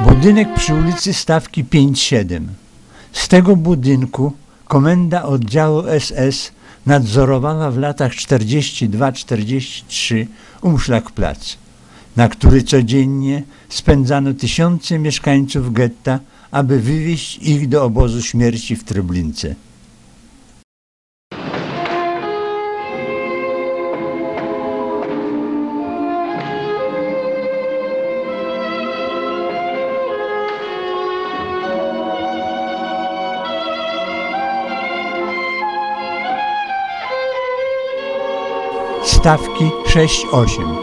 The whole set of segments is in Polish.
Budynek przy ulicy Stawki 5-7. Z tego budynku komenda oddziału SS nadzorowała w latach 42-43 Umszlak-Plac, na który codziennie spędzano tysiące mieszkańców getta, aby wywieźć ich do obozu śmierci w Treblince. Stawki 6-8.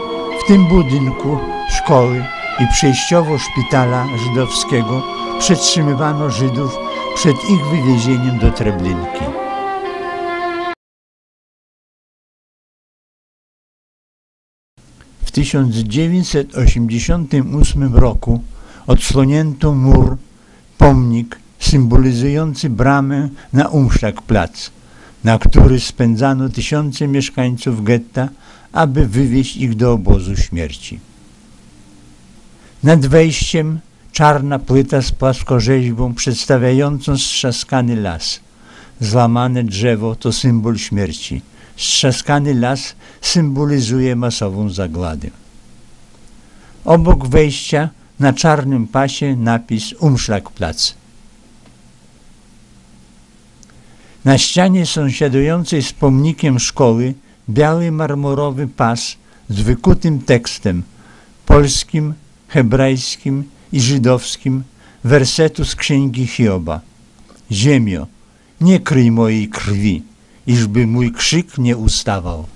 W tym budynku szkoły i przejściowo szpitala żydowskiego przetrzymywano Żydów przed ich wywiezieniem do Treblinki. W 1988 roku odsłonięto mur, pomnik symbolizujący bramę na Umszlak-Plac, na który spędzano tysiące mieszkańców getta, aby wywieźć ich do obozu śmierci. Nad wejściem czarna płyta z płaskorzeźbą przedstawiającą strzaskany las. Złamane drzewo to symbol śmierci. Strzaskany las symbolizuje masową zagładę. Obok wejścia na czarnym pasie napis Umszlagplatz. Na ścianie sąsiadującej z pomnikiem szkoły biały marmurowy pas z wykutym tekstem polskim, hebrajskim i żydowskim wersetu z księgi Hioba. Ziemio, nie kryj mojej krwi, iżby mój krzyk nie ustawał.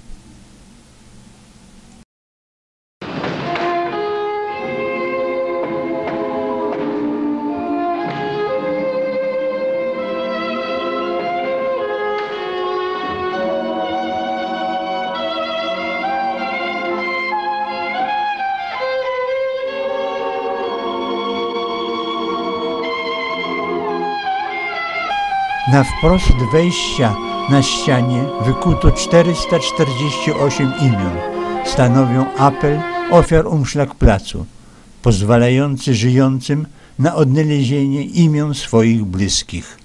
Na wprost wejścia na ścianie wykuto 448 imion. Stanowią apel ofiar Umszlak Placu, pozwalający żyjącym na odnalezienie imion swoich bliskich.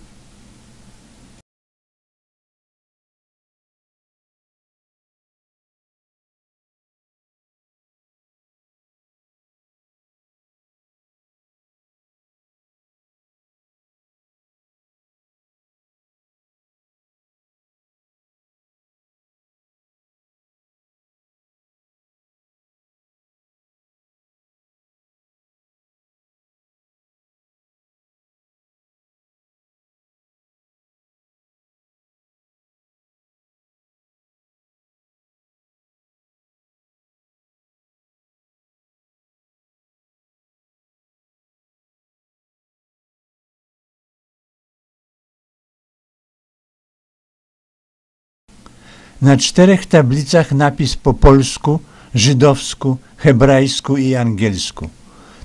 Na czterech tablicach napis po polsku, żydowsku, hebrajsku i angielsku.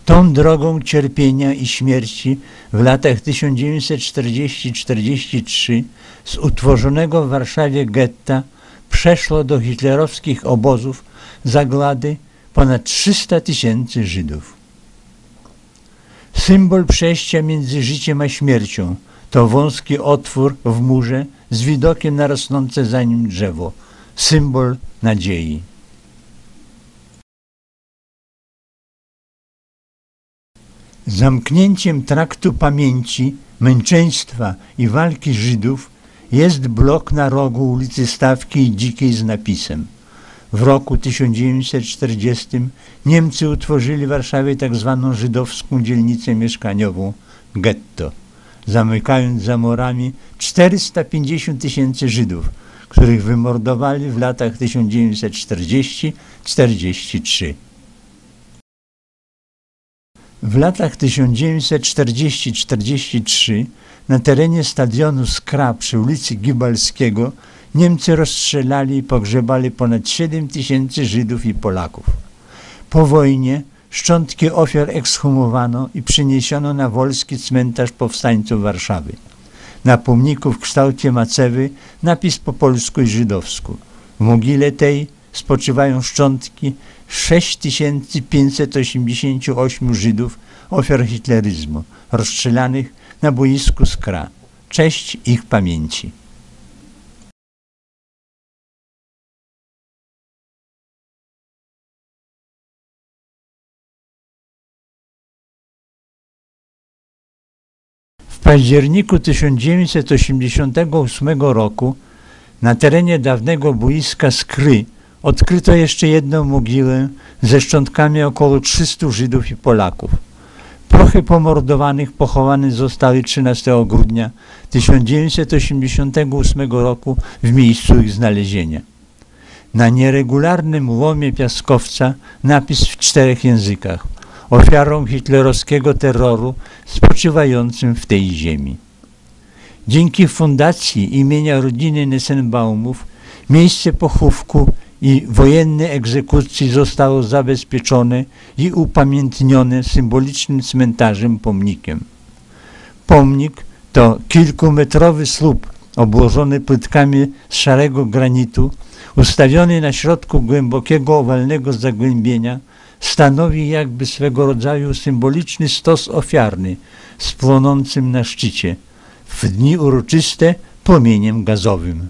Tą drogą cierpienia i śmierci w latach 1940-43 z utworzonego w Warszawie getta przeszło do hitlerowskich obozów zagłady ponad 300 tysięcy Żydów. Symbol przejścia między życiem a śmiercią to wąski otwór w murze z widokiem na rosnące za nim drzewo, symbol nadziei. Zamknięciem traktu pamięci, męczeństwa i walki Żydów jest blok na rogu ulicy Stawki i Dzikiej z napisem w roku 1940 Niemcy utworzyli w Warszawie tzw. Tak żydowską dzielnicę mieszkaniową getto zamykając za murami 450 tysięcy Żydów, których wymordowali w latach 1940-43. W latach 1940-43 na terenie stadionu Skra przy ulicy Gibalskiego Niemcy rozstrzelali i pogrzebali ponad 7 tysięcy Żydów i Polaków. Po wojnie Szczątki ofiar ekshumowano i przyniesiono na wolski cmentarz powstańców Warszawy. Na pomniku w kształcie macewy napis po polsku i żydowsku. W mogile tej spoczywają szczątki 6588 Żydów ofiar hitleryzmu rozstrzelanych na boisku Skra. Cześć ich pamięci. Październiku 1988 roku na terenie dawnego boiska Skry odkryto jeszcze jedną mogiłę ze szczątkami około 300 Żydów i Polaków. Prochy pomordowanych pochowane zostały 13 grudnia 1988 roku w miejscu ich znalezienia. Na nieregularnym łomie piaskowca napis w czterech językach ofiarą hitlerowskiego terroru spoczywającym w tej ziemi. Dzięki fundacji imienia rodziny Nessenbaumów miejsce pochówku i wojennej egzekucji zostało zabezpieczone i upamiętnione symbolicznym cmentarzem pomnikiem. Pomnik to kilkumetrowy słup obłożony płytkami z szarego granitu, ustawiony na środku głębokiego owalnego zagłębienia, stanowi jakby swego rodzaju symboliczny stos ofiarny z płonącym na szczycie, w dni uroczyste płomieniem gazowym.